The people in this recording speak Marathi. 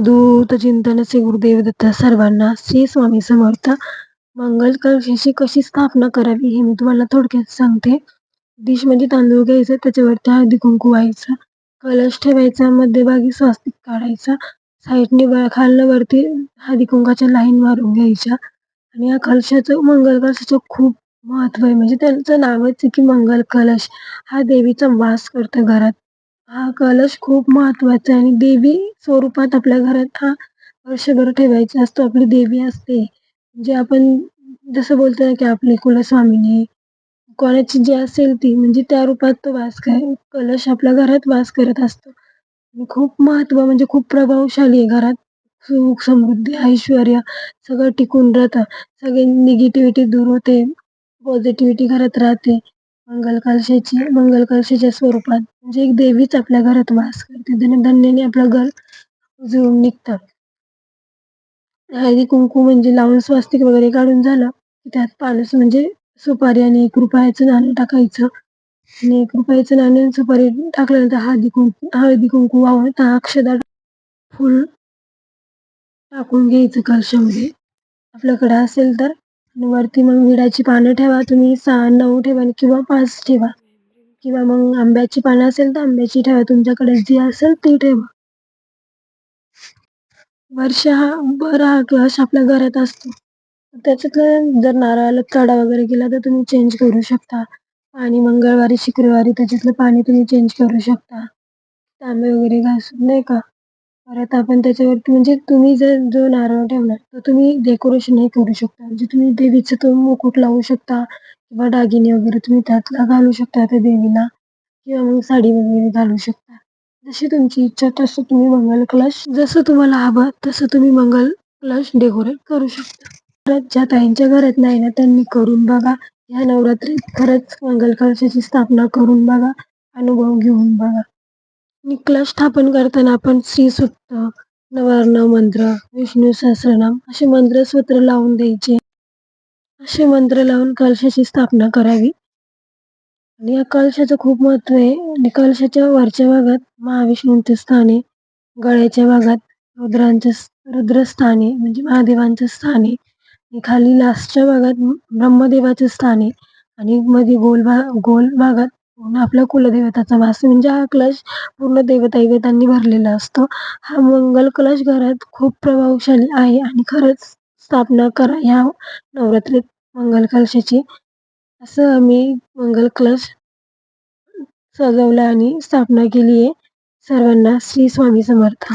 अवधूत चिंतन श्री गुरुदेव दत्त सर्वांना श्री स्वामी समर्थ. मंगल कलशाची कशी स्थापना करावी हे मी तुम्हाला थोडक्यात सांगते. डिश म्हणजे तांदूळ घ्यायचा त्याच्यावरती हळदी कुंकू व्हायचं कलश ठेवायचा मध्यभागी स्वास्तिक काढायचा साईडने खालनं वरती हळदी कुंकाच्या लाईन मारून घ्यायच्या. आणि या कलशाचं मंगल कलशाचं खूप महत्त्व आहे. म्हणजे त्यांचं नावच आहे की मंगल कलश. हा देवीचा वास करतो घरात. हा कलश खूप महत्त्वाचा आहे. आणि देवी स्वरूपात आपल्या घरात हा वर्षभर ठेवायचा असतो. आपली देवी असते. जे आपण जसं बोलतो ना की आपली कुलस्वामिनी कोणाची जी असेल ती म्हणजे त्या रूपात तो वास कर कलश आपल्या घरात वास करत असतो. आणि खूप महत्त्व म्हणजे खूप प्रभावशाली आहे घरात. सुख समृद्धी ऐश्वर्य सगळं टिकून राहतं. सगळे निगेटिव्हिटी दूर होते. पॉझिटिव्हिटी घरात राहते. मंगल कलशाची मंगल कलशाच्या स्वरूपात. म्हणजे एक देवीच आपल्या घरात वास करते. धन्याने आपलं घर उजळून निघतं. हळदी कुंकू म्हणजे लावून स्वास्तिक वगैरे काढून झालं की त्यात पानस म्हणजे सुपारी आणि एक रुपयाचं नाणं टाकायचं. आणि एक रुपयाचं नाणं आणि सुपारी टाकल्यानंतर हळदी कुंकू हळदी कुंकू वाहून त्या अक्षदा फुल टाकून घ्यायचं कलशामध्ये. आपल्याकडे असेल तर वरती मग विड्याची पानं ठेवा तुम्ही सहा नऊ ठेवा किंवा पाच ठेवा. किंवा मग आंब्याची पानं असेल तर आंब्याची ठेवा तुमच्याकडे जी असेल ती ठेवा. वर्ष हा बर हा कलश आपल्या घरात असतो. त्याच्यातलं जर नारळाला चढा वगैरे गेला तर तुम्ही चेंज करू शकता. आणि मंगळवारी शुक्रवारी त्याच्यातलं पाणी तुम्ही चेंज करू शकता. तांबे वगैरे घासून नाही का? परत आपण त्याच्यावरती म्हणजे तुम्ही जर जो नारळ ठेवला तर तुम्ही डेकोरेशन हे करू शकता. म्हणजे तुम्ही देवीचं तो मुकुट लावू शकता किंवा दागिने वगैरे तुम्ही त्यातला घालू शकता त्या देवीला. किंवा मग साडी वगैरे घालू शकता. जशी तुमची इच्छा तसं तुम्ही मंगल कलश जसं तुम्हाला हवं तसं तुम्ही मंगल कलश डेकोरेट करू शकता. परत ज्या ताईंच्या घरात नाही ना त्यांनी करून बघा. ह्या नवरात्रीत खरंच मंगल कलशाची स्थापना करून बघा. अनुभव घेऊन बघा. निकला स्थापन करताना आपण श्रीसुक्त नवर्ण मंत्र विष्णू सहस्रनाम असे मंत्र सूत्र लावून द्यायचे. असे मंत्र लावून कलशाची स्थापना करावी. आणि या कलशाचं खूप महत्त्व आहे. आणि कलशाच्या वरच्या भागात महाविष्णूंचे स्थाने गळ्याच्या भागात रुद्रांचे रुद्रस्थाने म्हणजे महादेवांचे स्थाने आणि खाली लास्टच्या भागात ब्रह्मदेवाचे स्थाने आणि मध्ये गोल भा गोल भागात पूर्ण कुलदेवताचा वास म्हणजे हा कलश पूर्ण देवदैवतांनी भरलेला असतो. हा मंगल कलश घरात खूप प्रभावशाली आहे आणि खरंच स्थापना करा ह्या नवरात्रीत मंगल कलशाची. असं आम्ही मंगल कलश सजवला आणि स्थापना केली आहे. सर्वांना श्री स्वामी समर्थ.